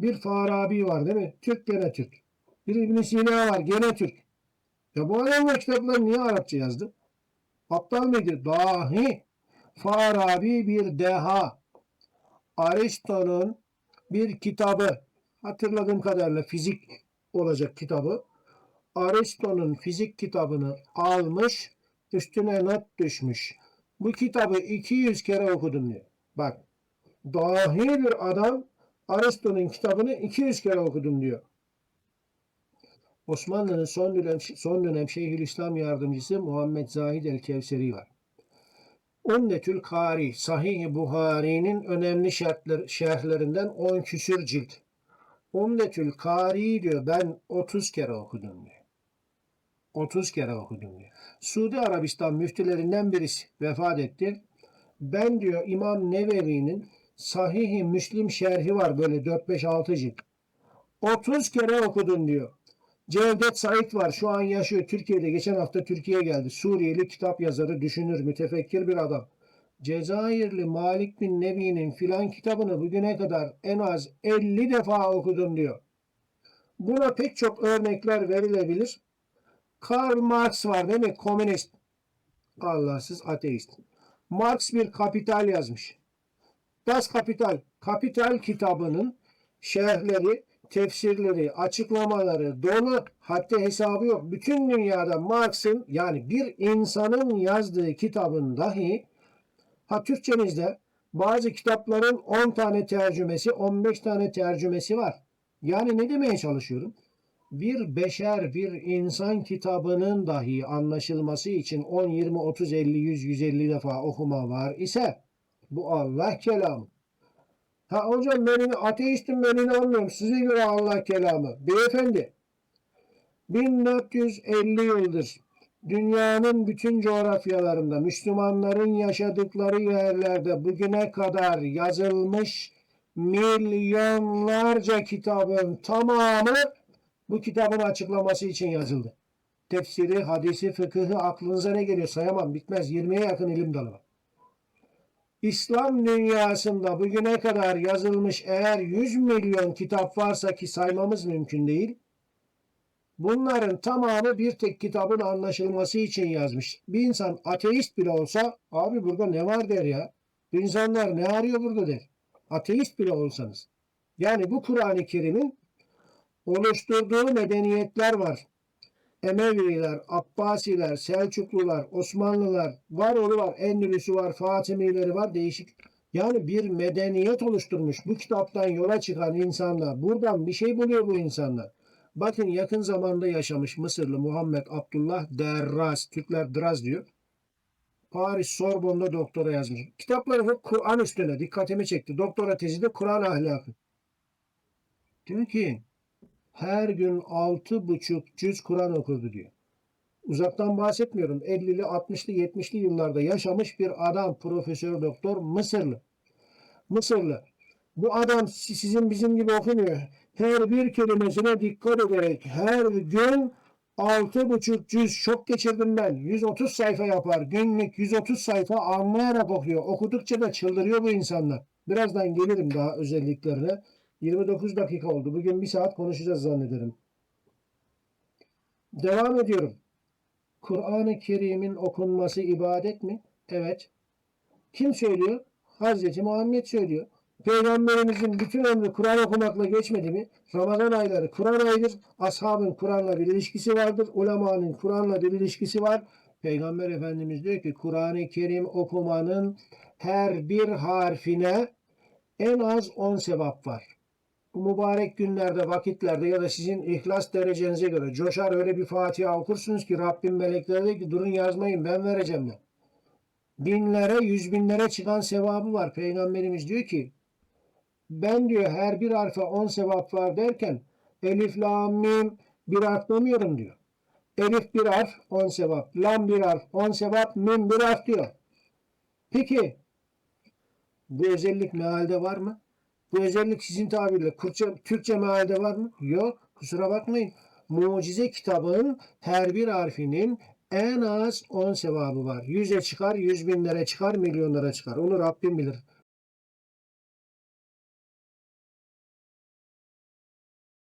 Bir Farabi var değil mi? Türk gene Türk. Bir İbn Sina var gene Türk. Ya bu adamlar kitapları niye Arapça yazdı? Aptal mıydı? Dahi. Farabi bir deha. Aristo'nun bir kitabı. Hatırladığım kadarıyla fizik olacak kitabı. Aristo'nun fizik kitabını almış, üstüne not düşmüş. Bu kitabı 200 kere okudum diyor. Bak, dahi bir adam Aristo'nun kitabını 200 kere okudum diyor. Osmanlı'nın son dönem, son dönem Şeyhülislam yardımcısı Muhammed Zahid el-Kevseri var. Umdetül Kari, Sahih-i Buhari'nin önemli şartlar, şerhlerinden 10 küsür cilt. Umdetül Kari diyor ben 30 kere okudum diyor. 30 kere okudum diyor. Suudi Arabistan müftülerinden birisi vefat etti. Ben diyor İmam Nevevi'nin Sahih-i Müslim şerhi var böyle 4-5-6 cilt. 30 kere okudum diyor. Cevdet Said var. Şu an yaşıyor. Türkiye'de geçen hafta Türkiye'ye geldi. Suriyeli kitap yazarı, düşünür, mütefekkir bir adam. Cezayirli Malik bin Nebi'nin filan kitabını bugüne kadar en az 50 defa okudum diyor. Buna pek çok örnekler verilebilir. Karl Marx var değil mi? Komünist. Allahsız ateist. Marx bir kapital yazmış. Das Kapital. Kapital kitabının şerhleri, tefsirleri, açıklamaları dolu hatta hesabı yok. Bütün dünyada Marx'ın yani bir insanın yazdığı kitabın dahi ha Türkçemizde bazı kitapların 10 tane tercümesi, 15 tane tercümesi var. Yani ne demeye çalışıyorum? Bir beşer, bir insan kitabının dahi anlaşılması için 10, 20, 30, 50, 100, 150 defa okuma var ise bu Allah kelamı. Ha hocam ben ateistim ben inanmıyorum. Size göre Allah kelamı. Beyefendi 1450 yıldır dünyanın bütün coğrafyalarında Müslümanların yaşadıkları yerlerde bugüne kadar yazılmış milyonlarca kitabın tamamı bu kitabın açıklaması için yazıldı. Tefsiri, hadisi, fıkıhı aklınıza ne geliyor sayamam bitmez 20'ye yakın ilim dalı var. İslam dünyasında bugüne kadar yazılmış eğer 100 milyon kitap varsa ki saymamız mümkün değil. Bunların tamamı bir tek kitabın anlaşılması için yazmış. Bir insan ateist bile olsa abi burada ne var der ya. Bu insanlar ne arıyor burada der. Ateist bile olsanız. Yani bu Kur'an-ı Kerim'in oluşturduğu medeniyetler var. Emeviler, Abbasiler, Selçuklular, Osmanlılar, var oğlu var, Endülüsü var, Fatimileri var, değişik. Yani bir medeniyet oluşturmuş. Bu kitaptan yola çıkan insanlar, buradan bir şey buluyor bu insanlar. Bakın yakın zamanda yaşamış Mısırlı Muhammed Abdullah Derraz, Türkler Draz diyor. Paris Sorbonne'da doktora yazmış. Kitapları hep Kur'an üstüne dikkatimi çekti. Doktora tezi de Kur'an ahlakı. Diyor ki her gün altı buçuk cüz Kur'an okurdu diyor. Uzaktan bahsetmiyorum. 50'li, 60'lı, 70'li yıllarda yaşamış bir adam, profesör doktor Mısırlı. Mısırlı. Bu adam sizin bizim gibi okumuyor. Her bir kelimesine dikkat ederek her gün altı buçuk cüz şok geçirdim ben. 130 sayfa yapar. Günlük 130 sayfa anlayarak okuyor. Okudukça da çıldırıyor bu insanlar. Birazdan gelirim daha özelliklerine. 29 dakika oldu. Bugün bir saat konuşacağız zannederim. Devam ediyorum. Kur'an-ı Kerim'in okunması ibadet mi? Evet. Kim söylüyor? Hazreti Muhammed söylüyor. Peygamberimizin bütün ömrü Kur'an okumakla geçmedi mi? Ramazan ayları Kur'an ayıdır. Ashabın Kur'an'la bir ilişkisi vardır. Ulemanın Kur'an'la bir ilişkisi var. Peygamber Efendimiz diyor ki Kur'an-ı Kerim okumanın her bir harfine en az 10 sevap var. Bu mübarek günlerde, vakitlerde ya da sizin ihlas derecenize göre coşar öyle bir Fatiha okursunuz ki Rabbim meleklere diyor ki durun yazmayın ben vereceğim de. Binlere, yüz binlere çıkan sevabı var. Peygamberimiz diyor ki ben diyor her bir harfe on sevap var derken elif, lam, mim bir artmamıyorum diyor. Elif bir harf on sevap, lam bir harf on sevap, mim bir harf diyor. Peki bu özellik mealde var mı? Bu özellik sizin tabirle Kürtçe, Türkçe mealde var mı? Yok. Kusura bakmayın. Mucize kitabın her bir harfinin en az 10 sevabı var. Yüze çıkar, yüz binlere çıkar, milyonlara çıkar. Onu Rabbim bilir.